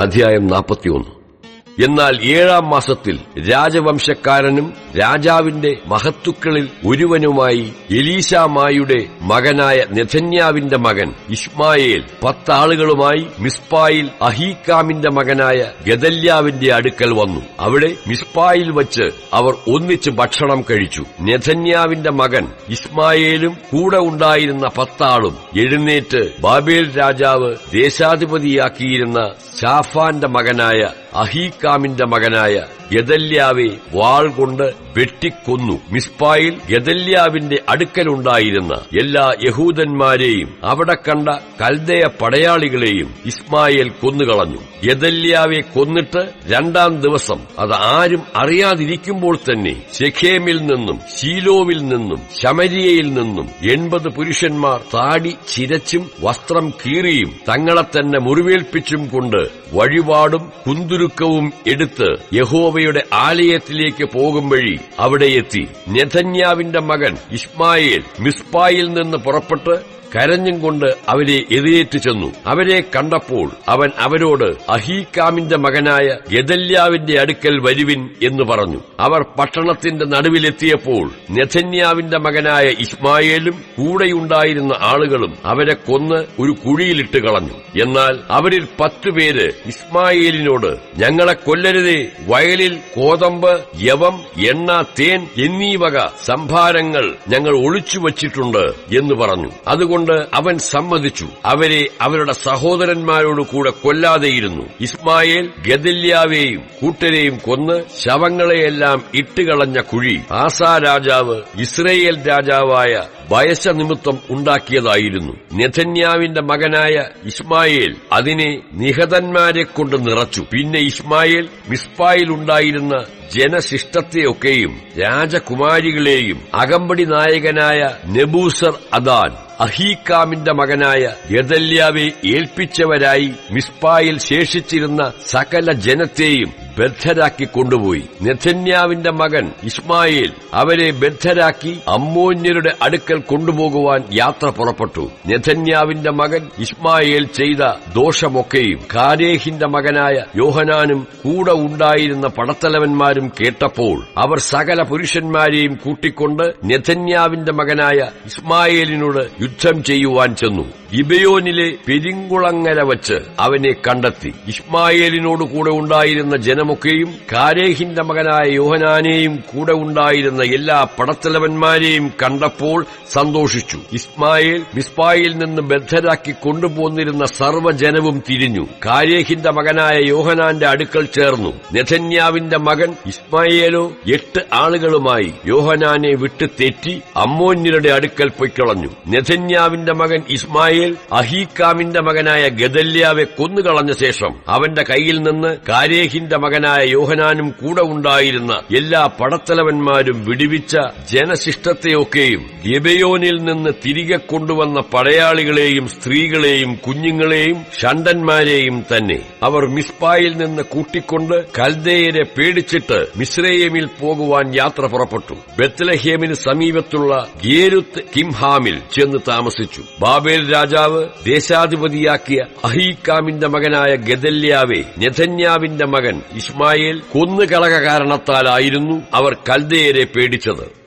അധ്യായം നാൽപ്പത്തിയൊന്ന്. എന്നാൽ ഏഴാം മാസത്തിൽ രാജവംശക്കാരനും രാജാവിന്റെ മഹത്തുക്കളിൽ ഒരുവനുമായി എലീശാമായുടെ മകനായ നെഥന്യാവിന്റെ മകൻ ഇസ്മായേൽ പത്താളുകളുമായി മിസ്പായിൽ അഹീക്കാമിന്റെ മകനായ ഗദല്യാവിന്റെ അടുക്കൽ വന്നു. അവിടെ മിസ്പായിൽ വച്ച് അവർ ഒന്നിച്ച് ഭക്ഷണം കഴിച്ചു. നെഥന്യാവിന്റെ മകൻ ഇസ്മായേലും കൂടെ ഉണ്ടായിരുന്ന പത്താളും എഴുന്നേറ്റ് ബാബേൽ രാജാവ് ദേശാധിപതിയാക്കിയിരുന്ന ഷാഫാന്റെ മകനായ അഹീക്കാമിന്റെ മകനായ യദല്യാവെ വാൾ കൊണ്ട് വെട്ടിക്കൊന്നു. മിസ്പായിൽ ഗദല്യാവിന്റെ അടുക്കലുണ്ടായിരുന്ന എല്ലാ യഹൂദന്മാരെയും അവിടെ കണ്ട കൽദയ പടയാളികളെയും ഇസ്മായേൽ കൊന്നുകളഞ്ഞു. ഗദല്യാവെ കൊന്നിട്ട് രണ്ടാം ദിവസം അത് ആരും അറിയാതിരിക്കുമ്പോൾ തന്നെ ശെഖേമിൽ നിന്നും ശീലോവിൽ നിന്നും ശമരിയയിൽ നിന്നും എൺപത് പുരുഷന്മാർ താടി ചിരച്ചും വസ്ത്രം കീറിയും തങ്ങളെ തന്നെ മുറിവേൽപ്പിച്ചും കൊണ്ട് വഴിപാടും കുന്തുരുക്കവും എടുത്ത് യഹോവയുടെ ആലയത്തിലേക്ക് പോകും വഴി അവിടെ എത്തി. നെഥന്യാവിന്റെ മകൻ ഇസ്മായേൽ മിസ്പായിൽ നിന്ന് പുറപ്പെട്ട് കരഞ്ഞും കൊണ്ട് അവരെ എതിരേറ്റു ചെന്നു. അവരെ കണ്ടപ്പോൾ അവൻ അവരോട് അഹീകാമിന്റെ മകനായ ഗദല്യാവിന്റെ അടുക്കൽ വരുവിൻ എന്ന് പറഞ്ഞു. അവർ പട്ടണത്തിന്റെ നടുവിലെത്തിയപ്പോൾ നെഥന്യാവിന്റെ മകനായ ഇസ്മായേലും കൂടെയുണ്ടായിരുന്ന ആളുകളും അവരെ കൊന്ന് ഒരു കുഴിയിലിട്ട് കളഞ്ഞു. എന്നാൽ അവരിൽ പത്തുപേര് ഇസ്മായേലിനോട് ഞങ്ങളെ കൊല്ലരുതേ വയലിൽ കോതമ്പ് യവം എണ്ണ തേൻ എന്നീ സംഭാരങ്ങൾ ഞങ്ങൾ ഒളിച്ചു വച്ചിട്ടുണ്ട് എന്ന് പറഞ്ഞു. അതുകൊണ്ട് അവൻ സമ്മതിച്ചു. അവരെ അവരുടെ സഹോദരന്മാരോട് കൂടെ കൊല്ലാതെയിരുന്നു. ഇസ്മായേൽ ഗദല്യാവേയും കൂട്ടരെയും കൊന്ന് ശവങ്ങളെയെല്ലാം ഇട്ടുകളഞ്ഞ കുഴി ആസാ രാജാവ് ഇസ്രയേൽ രാജാവായ വയസ്സ നിമിത്തം ഉണ്ടാക്കിയതായിരുന്നു. നെഥന്യാവിന്റെ മകനായ ഇസ്മായേൽ അതിനെ നിഹതന്മാരെ കൊണ്ട് നിറച്ചു. പിന്നെ ഇസ്മായേൽ മിസ്പായിലുണ്ടായിരുന്ന ജനശിഷ്ടത്തെയൊക്കെയും രാജകുമാരികളെയും അകമ്പടി നായകനായ നെബൂസർ അദാൻ അഹീക്കാമിന്റെ മകനായ ഗദല്യാവെ ഏൽപ്പിച്ചവരായി മിസ്പായിൽ ശേഷിച്ചിരുന്ന സകല ജനത്തെയും ബദ്ധരാക്കി കൊണ്ടുപോയി. നെഥന്യാവിന്റെ മകൻ ഇസ്മായിൽ അവരെ ബദ്ധരാക്കി അമ്മോന്യരുടെ അടുക്കൽ കൊണ്ടുപോകുവാൻ യാത്ര പുറപ്പെട്ടു. നെഥന്യാവിന്റെ മകൻ ഇസ്മായിൽ ചെയ്ത ദോഷമൊക്കെയും കാരേഹിന്റെ മകനായ യോഹനാനും കൂടെ ഉണ്ടായിരുന്ന പടത്തലവന്മാരും കേട്ടപ്പോൾ അവർ സകല പുരുഷന്മാരെയും കൂട്ടിക്കൊണ്ട് നെഥന്യാവിന്റെ മകനായ ഇസ്മായേലിനോട് യുദ്ധം ചെയ്യുവാൻ ചെന്നു. ഇബയോനിലെ പെരിങ്കുളങ്ങര വച്ച് അവനെ കണ്ടെത്തി. ഇസ്മായേലിനോട് കൂടെ ഉണ്ടായിരുന്ന ജനമൊക്കെയും കാരേഹിന്റെ മകനായ യോഹനാനെയും കൂടെ ഉണ്ടായിരുന്ന എല്ലാ പടത്തലവന്മാരെയും കണ്ടപ്പോൾ സന്തോഷിച്ചു. ഇസ്മായേൽ മിസ്പായിൽ നിന്ന് ബദ്ധരാക്കി കൊണ്ടുപോന്നിരുന്ന സർവജനവും തിരിഞ്ഞു. കാരേഹിന്റെ മകനായ യോഹനാന്റെ അടുക്കൽ ചേർന്നു. നെഥന്യാവിന്റെ മകൻ ഇസ്മായേലോ എട്ട് ആളുകളുമായി യോഹനാനെ വിട്ട് തെറ്റി അമ്മോന്യരുടെ അടുക്കൽ പൊയ്ക്കളഞ്ഞു നെഥന്യാവിന്റെ മകൻ ഇസ്മായേൽ അഹീക്കാമിന്റെ മകനായ ഗദല്യാവെ കൊന്നുകളഞ്ഞ ശേഷം അവന്റെ കയ്യിൽ നിന്ന് കാരേഹിന്റെ മകനായ യോഹനാനും കൂടെ ഉണ്ടായിരുന്ന എല്ലാ പടത്തലവന്മാരും വിടിവിച്ച ജനശിഷ്ടത്തെയൊക്കെയും ഗിബയോനിൽ നിന്ന് തിരികെ കൊണ്ടുവന്ന പടയാളികളെയും സ്ത്രീകളെയും കുഞ്ഞുങ്ങളെയും ഷണ്ടന്മാരെയും തന്നെ അവർ മിസ്പായിൽ നിന്ന് കൂട്ടിക്കൊണ്ട് കൽദയരെ പേടിച്ചിട്ട് മിശ്രയേമിൽ പോകുവാൻ യാത്ര പുറപ്പെട്ടു. ബത്ലഹേമിന് സമീപത്തുള്ള ഗേരുത്ത് കിംഹാമിൽ ചെന്ന് താമസിച്ചു. ബാബേൽ രാജാവ് ദേശാധിപതിയാക്കിയ അഹീക്കാമിന്റെ മകനായ ഗദല്യാവെ നെഥന്യാവിന്റെ മകൻ ഇസ്മായേൽ കൊന്നുകളക കാരണത്താലായിരുന്നു അവർ കൽദയരെ പേടിച്ചത്.